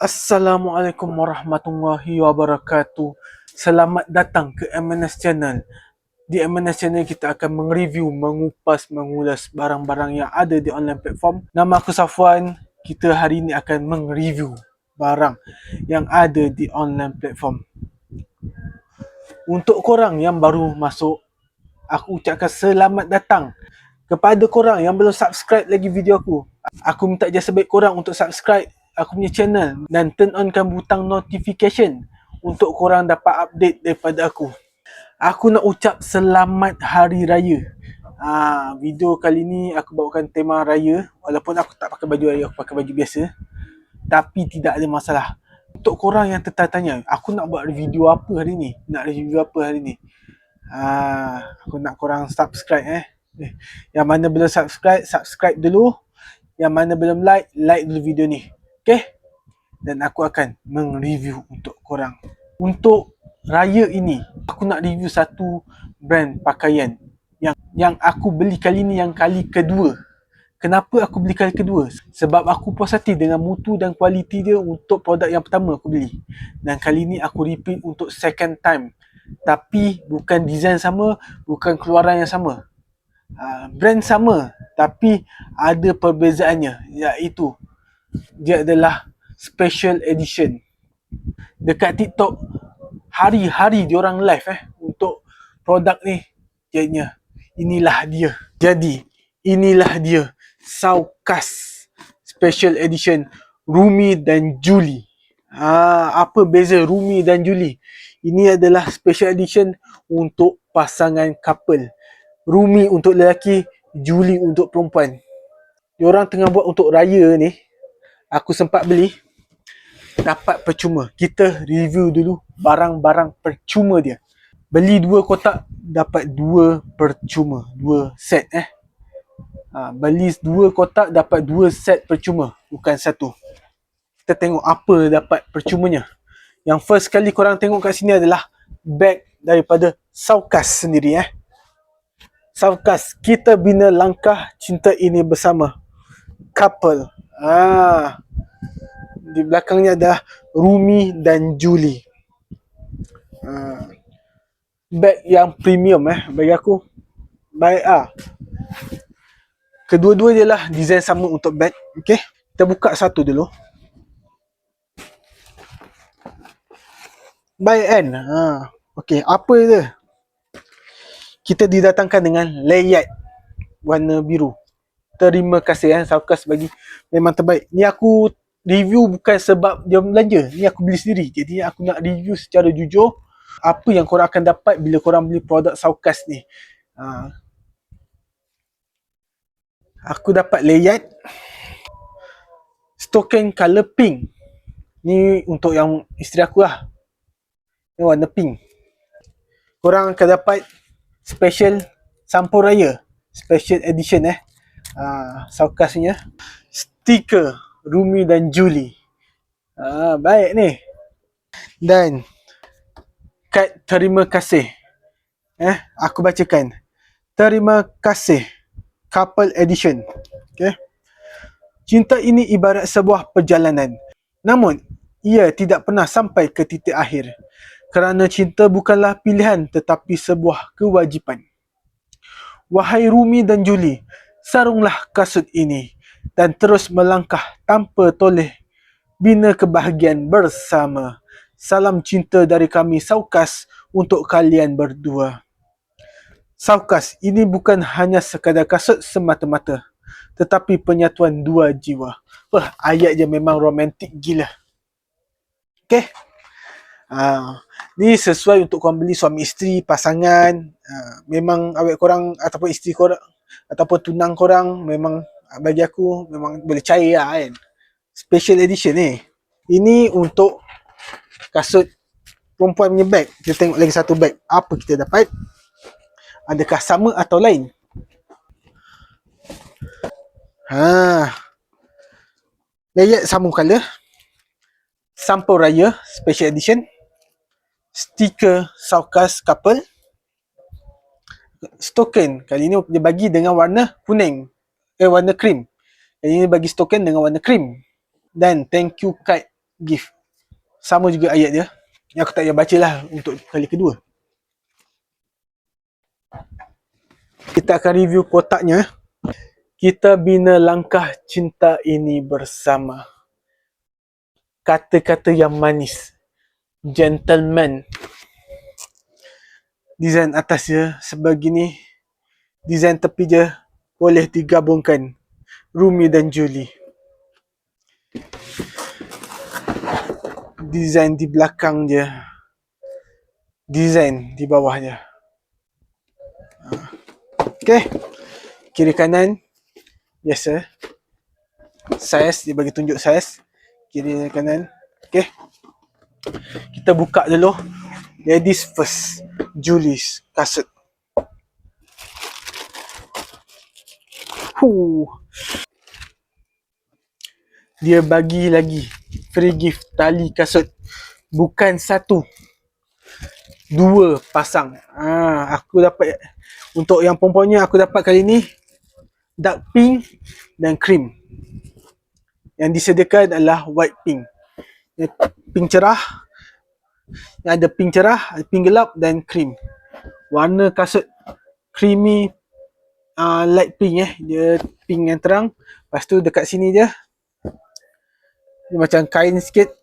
Assalamualaikum warahmatullahi wabarakatuh. Selamat datang ke MNS Channel. Di MNS Channel kita akan mereview, mengupas, mengulas barang-barang yang ada di online platform. Nama aku Safwan. Kita hari ini akan mereview barang yang ada di online platform. Untuk korang yang baru masuk, aku ucapkan selamat datang kepada korang yang belum subscribe lagi video aku. Aku minta jasa baik korang untuk subscribe aku punya channel dan turn onkan butang notification untuk korang dapat update daripada aku. Aku nak ucap selamat hari raya. Ha, video kali ni aku bawakan tema raya walaupun aku tak pakai baju raya, aku pakai baju biasa. Tapi tidak ada masalah. Untuk korang yang tertanya, aku nak buat video apa hari ni? Nak review apa hari ni? Ha, aku nak korang subscribe eh. eh. Yang mana belum subscribe, subscribe dulu. Yang mana belum like, like dulu video ni. Okay? Dan aku akan mereview untuk korang. Untuk raya ini, aku nak review satu brand pakaian yang yang aku beli kali ni yang kali kedua. Kenapa aku beli kali kedua? Sebab aku puas hati dengan mutu dan kualiti dia untuk produk yang pertama aku beli. Dan kali ni aku repeat untuk second time. Tapi bukan design sama, bukan keluaran yang sama. Uh, brand sama tapi ada perbezaannya iaitu dia adalah special edition. Dekat TikTok hari-hari dia orang live eh untuk produk ni. Jadinya inilah dia. Jadi inilah dia Saukas special edition Rumi dan Julie. Ha, apa beza Rumi dan Julie? Ini adalah special edition untuk pasangan couple. Rumi untuk lelaki, Julie untuk perempuan. Diorang tengah buat untuk raya ni, aku sempat beli dapat percuma. Kita review dulu barang-barang percuma dia. Beli dua kotak dapat dua percuma, dua set eh. Ha, beli dua kotak dapat dua set percuma, bukan satu. Kita tengok apa dapat percumanya. Yang first kali korang tengok kat sini adalah bag daripada Saukas sendiri eh. Saukas, kita bina langkah cinta ini bersama. Couple. Ah. Di belakangnya ada Rumi dan Julie. Ah. Bag yang premium eh bagi aku. Baik ah. Kedua-dua dia lah design sama untuk bag. Okay. Kita buka satu dulu. Baik kan? Ha. Okay. Apa dia? Kita didatangkan dengan layout warna biru terima kasih eh Saukas bagi memang terbaik. Ni aku review bukan sebab dia belanja. Ni aku beli sendiri. Jadi aku nak review secara jujur apa yang korang akan dapat bila korang beli produk Saukas ni. Ha. Aku dapat layout token color pink. Ni untuk yang isteri aku lah. Ni warna pink. Korang akan dapat special sampul raya. Special edition eh uh, saukasnya stiker Rumi dan Julie uh, baik ni. Dan kad terima kasih. Eh aku bacakan. Terima kasih couple edition. Okey. Cinta ini ibarat sebuah perjalanan. Namun ia tidak pernah sampai ke titik akhir kerana cinta bukanlah pilihan tetapi sebuah kewajipan. Wahai Rumi dan Julie sarunglah kasut ini dan terus melangkah tanpa toleh bina kebahagiaan bersama. Salam cinta dari kami Saukas untuk kalian berdua. Saukas ini bukan hanya sekadar kasut semata-mata tetapi penyatuan dua jiwa. Wah, ayat je memang romantik gila. Okay. Uh, ni sesuai untuk korang beli suami isteri, pasangan. Uh, memang awet korang ataupun isteri korang ataupun tunang korang memang bagi aku memang boleh cair lah kan. Special edition ni. Ini untuk kasut perempuan punya bag. Kita tengok lagi satu bag. Apa kita dapat? Adakah sama atau lain? Ha. Layout sama color sampul raya special edition. Stiker saukas couple token kali ni dia bagi dengan warna kuning eh warna krim kali ni bagi token dengan warna krim dan thank you card gift. Sama juga ayat dia. Yang aku tak payah baca lah untuk kali kedua. Kita akan review kotaknya. Kita bina langkah cinta ini bersama. Kata-kata yang manis. Gentleman. Desain atas dia sebegini. Desain tepi dia boleh digabungkan. Rumi dan Julie. design di belakang dia design di bawah dia Okay, kiri kanan. Biasa. Size dia bagi tunjuk size kiri kanan. Okay, kita buka dulu. Ladies first Julie's kasut Huh. Dia bagi lagi free gift tali kasut bukan satu dua pasang. Ah aku dapat untuk yang perempuannya aku dapat kali ni dark pink dan cream. Yang disediakan adalah white pink. Pink cerah yang ada pink cerah pink gelap dan cream. Warna kasut creamy uh, light pink eh. Dia pink yang terang. Lepas tu dekat sini dia dia macam kain sikit.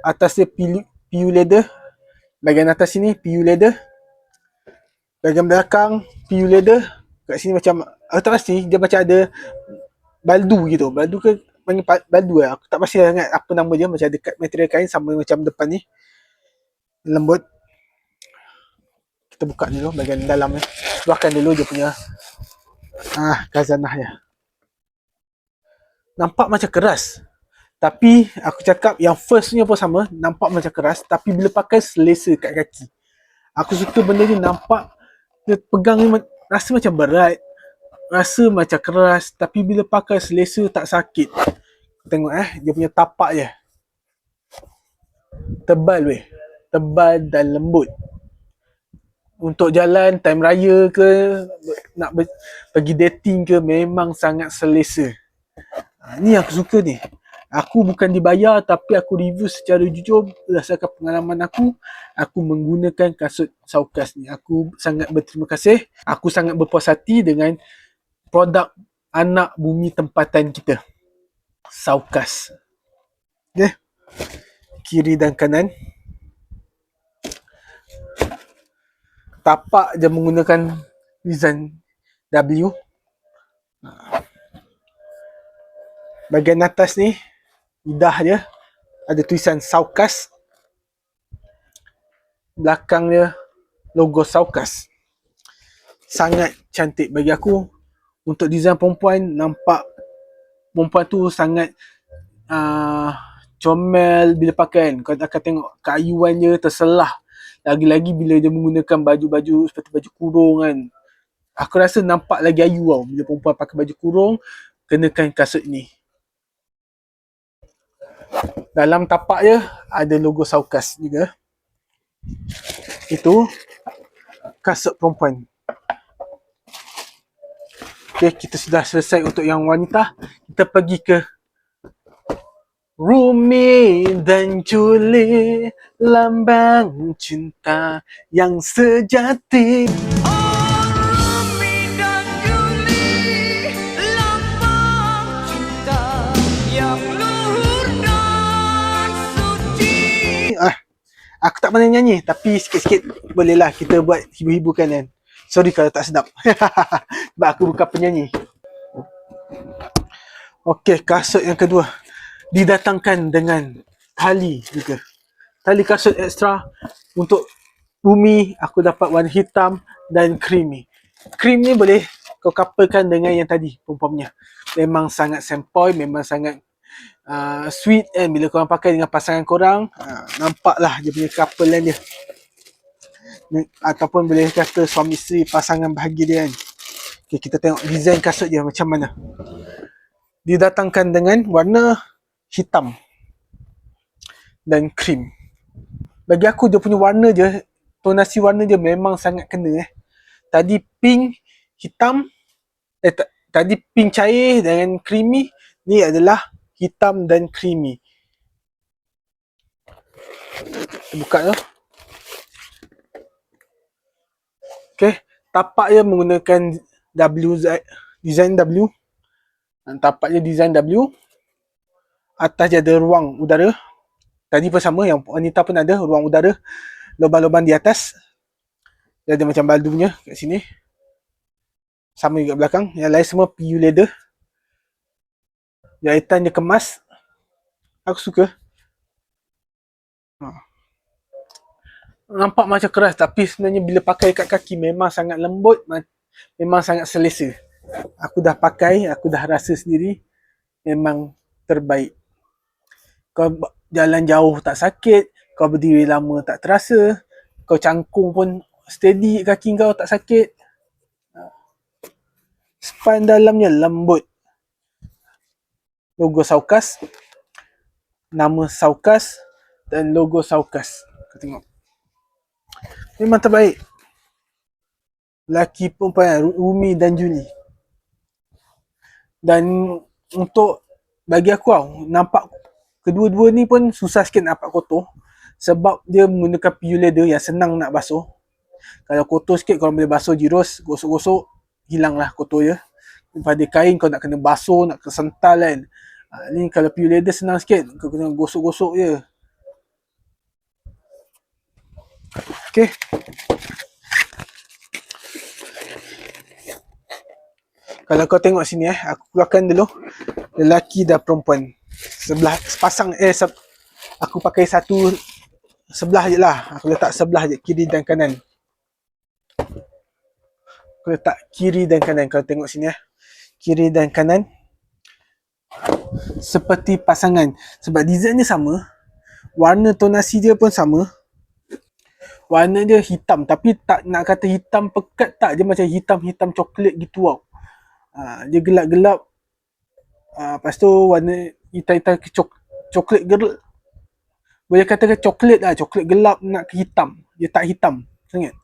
Atas dia PU, leather. Bahagian atas sini PU leather. Bahagian belakang PU leather. Kat sini macam aku tak pasti dia macam ada baldu gitu. Baldu ke panggil baldu lah aku tak pasti ingat apa nama dia. Macam ada material kain sama macam depan ni lembut kita buka dulu bahagian dalam ni keluarkan dulu dia punya ah kazanah nampak macam keras tapi aku cakap yang firstnya pun sama, nampak macam keras tapi bila pakai selesa kat kaki. Aku suka benda ni nampak dia pegang ni rasa macam berat. Rasa macam keras tapi bila pakai selesa tak sakit. Tengok eh, dia punya tapak je. Tebal weh. Tebal dan lembut. Untuk jalan time raya ke nak pergi dating ke memang sangat selesa. Ha, ni aku suka ni. Aku bukan dibayar tapi aku review secara jujur. Berdasarkan pengalaman aku aku menggunakan kasut Saukas ni. Aku sangat berterima kasih. Aku sangat berpuas hati dengan produk anak bumi tempatan kita. Saukas okay. kiri dan kanan tapak je menggunakan design W. Bahagian atas ni lidah dia ada tulisan Saukas. Belakang dia logo Saukas. Sangat cantik bagi aku. Untuk design perempuan nampak perempuan tu sangat uh, comel bila pakai kan. Kau akan tengok keayuan dia terselah lagi-lagi bila dia menggunakan baju-baju seperti baju kurung kan aku rasa nampak lagi ayu tau bila perempuan pakai baju kurung kenakan kasut ni dalam tapak dia ada logo Saukas juga. Itu kasut perempuan. Okay, kita sudah selesai untuk yang wanita. Kita pergi ke Rumi dan Julie Lambang cinta yang sejati Aku tak pandai nyanyi tapi sikit-sikit bolehlah kita buat hibur-hiburkan kan. Sorry kalau tak sedap. Sebab aku bukan penyanyi. Okey, kasut yang kedua didatangkan dengan tali juga. Tali kasut ekstra untuk bumi aku dapat warna hitam dan creamy. Cream ni boleh kau couplekan dengan yang tadi umpamanya. Memang sangat sempoi, memang sangat uh, sweet kan bila korang pakai dengan pasangan korang uh, nampaklah dia punya couple dia ataupun boleh kata suami isteri pasangan bahagia dia kan okay, kita tengok design kasut dia macam mana didatangkan dengan warna hitam dan cream bagi aku dia punya warna je tonasi warna dia memang sangat kena eh tadi pink hitam eh tadi pink cair dengan creamy ni adalah hitam dan creamy. Kita buka tu. Okay. Tapak dia menggunakan W design W. Dan tapak dia design W. Atas dia ada ruang udara. Tadi pun sama yang wanita pun ada ruang udara. Lubang-lubang di atas. Dia ada macam baldunya kat sini. Sama juga belakang. Yang lain semua PU leather. Jahitan dia kemas. Aku suka. Ha nampak macam keras tapi sebenarnya bila pakai kat kaki memang sangat lembut memang sangat selesa aku dah pakai aku dah rasa sendiri memang terbaik kau jalan jauh tak sakit kau berdiri lama tak terasa kau cangkung pun steady kaki kau tak sakit. Span dalamnya lembut. Logo Saukas. Nama Saukas dan logo Saukas. Kau tengok. Memang terbaik. Lelaki perempuan Rumi dan Juni. Dan untuk bagi aku tau, nampak kedua-dua ni pun susah sikit nak dapat kotor. Sebab dia menggunakan PU leather yang senang nak basuh. Kalau kotor sikit korang boleh basuh jirus, gosok-gosok, hilanglah kotor dia. Pada kain kau nak kena basuh, nak kena sental kan. Ha, ni kalau PU leather senang sikit, kau kena gosok-gosok je. Okay. Kalau kau tengok sini eh, aku keluarkan dulu lelaki dan perempuan. Sebelah sepasang eh se, aku pakai satu sebelah je lah. Aku letak sebelah je kiri dan kanan. Aku letak kiri dan kanan. Kau tengok sini eh. Kiri dan kanan. Seperti pasangan. Sebab design dia sama. Warna tonasi dia pun sama warna dia hitam tapi tak nak kata hitam pekat tak dia macam hitam-hitam coklat gitu tau. Ha, dia gelap-gelap. Ha, lepas tu warna hitam-hitam cok coklat gelap. Boleh katakan coklat lah, coklat gelap nak ke hitam. Dia tak hitam sangat.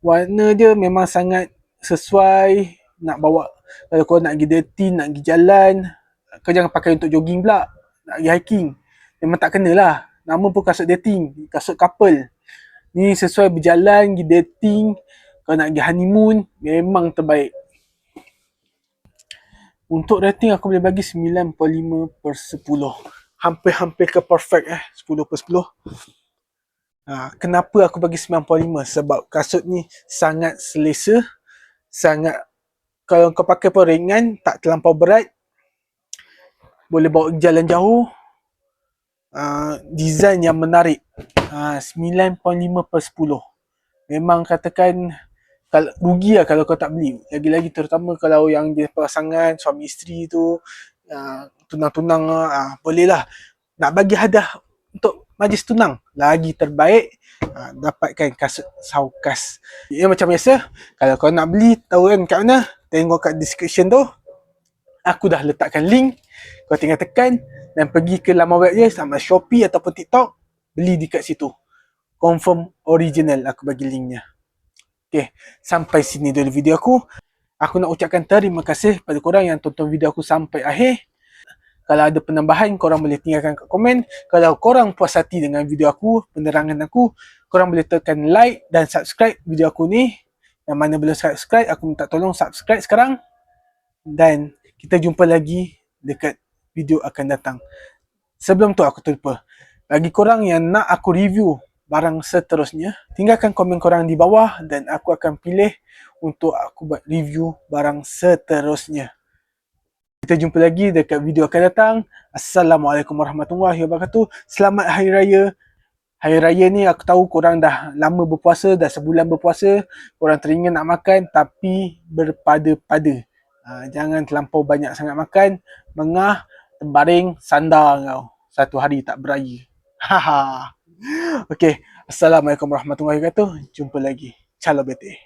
Warna dia memang sangat sesuai nak bawa kalau kau nak pergi dating, nak pergi jalan, kau jangan pakai untuk jogging pula. Nak pergi hiking. Memang tak kena lah. Nama pun kasut dating, kasut couple. Ni sesuai berjalan, pergi dating, kalau nak pergi honeymoon, memang terbaik. Untuk rating aku boleh bagi 9.5 per 10. Hampir-hampir ke perfect eh, 10 per 10. Ha, kenapa aku bagi 9.5? Sebab kasut ni sangat selesa, sangat kalau kau pakai pun ringan, tak terlampau berat. Boleh bawa jalan jauh. Uh, design yang menarik. Ha, 9.5 per 10. Memang katakan kalau rugi lah kalau kau tak beli. Lagi-lagi terutama kalau yang dia pasangan, suami isteri tu, uh, tunang-tunang, uh, boleh lah. Nak bagi hadiah untuk majlis tunang. Lagi terbaik, uh, dapatkan kasut saukas. Ya macam biasa, kalau kau nak beli, tahu kan kat mana? Tengok kat description tu. Aku dah letakkan link. Kau tinggal tekan dan pergi ke laman web dia sama Shopee ataupun TikTok beli dekat situ. Confirm original aku bagi linknya. Okay, sampai sini dulu video aku. Aku nak ucapkan terima kasih kepada korang yang tonton video aku sampai akhir. Kalau ada penambahan, korang boleh tinggalkan kat komen. Kalau korang puas hati dengan video aku, penerangan aku, korang boleh tekan like dan subscribe video aku ni. Yang mana belum subscribe, aku minta tolong subscribe sekarang. Dan kita jumpa lagi dekat video akan datang. Sebelum tu aku terlupa. Bagi korang yang nak aku review barang seterusnya, tinggalkan komen korang di bawah dan aku akan pilih untuk aku buat review barang seterusnya. Kita jumpa lagi dekat video akan datang. Assalamualaikum warahmatullahi wabarakatuh. Selamat Hari Raya. Hari Raya ni aku tahu korang dah lama berpuasa, dah sebulan berpuasa. Korang teringat nak makan tapi berpada-pada. Ha, jangan terlampau banyak sangat makan. Mengah, terbaring, sandar kau. Satu hari tak beraya. Haha. Okay. Assalamualaikum warahmatullahi wabarakatuh. Jumpa lagi. Ciao bete.